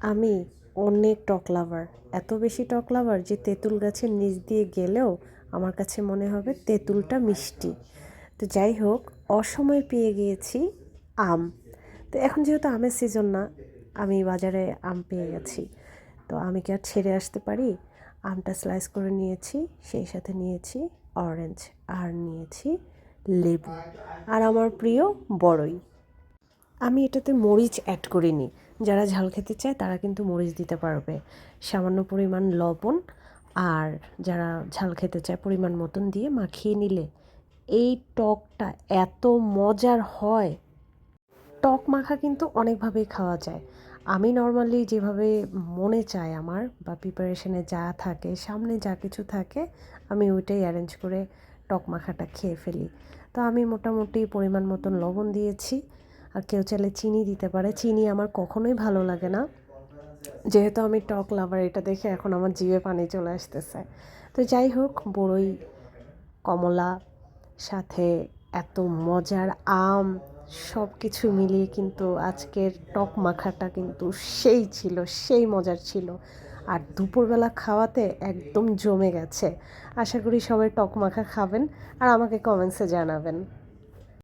আমি অনেক টক লাভার। এত বেশি টক লাভার যে তেঁতুল গাছের নিচ দিয়ে গেলেও আমার কাছে মনে হবে তেঁতুলটা মিষ্টি। তো যাই হোক, অসময়ে পেয়ে গিয়েছি আম। তো এখন যেহেতু আমের সিজন না, আমি বাজারে আম পেয়ে গেছি। তো আমি কি আর ছেড়ে আসতে পারি? আমটা স্লাইস করে নিয়েছি, সেই সাথে নিয়েছি অরেঞ্জ আর নিয়েছি লেবু। আর আমার প্রিয় বড়ই। আমি এটাতে মরিচ অ্যাড করিনি। যারা ঝাল খেতে চায়, তারা কিন্তু মরিচ দিতে পারবে। সামান্য পরিমাণ লবণ আর যারা ঝাল খেতে চায়, পরিমাণ মতন দিয়ে মাখিয়ে নিলে। এই টকটা এত মজার হয়। টক মাখা কিন্তু অনেকভাবেই খাওয়া যায়। আমি নর্মালি যেভাবে মনে চায় আমার বা প্রিপারেশনে যা থাকে, সামনে যা কিছু থাকে, আমি ওইটাই অ্যারেঞ্জ করে টক মাখাটা খেয়ে ফেলি। তো আমি মোটামুটি পরিমাণ মতন লবণ দিয়েছি। আর কেউ চাইলে চিনি দিতে পারে। চিনি আমার কখনোই ভালো লাগে না। যেহেতু আমি টক লাভার, এটা দেখে এখন আমার জিভে পানি চলে আসতেছে। তো যাই হোক, বড়ই কমলা, সাথে এত মজার আম সব কিছু মিলিয়ে কিন্তু আজকের টক মাখাটা কিন্তু সেই ছিল, সেই মজার ছিল। আর দুপুরবেলা খাওয়াতে একদম জমে গেছে। আশা করি সবাই টক মাখা খাবেন, আর আমাকে কমেন্টসে জানাবেন।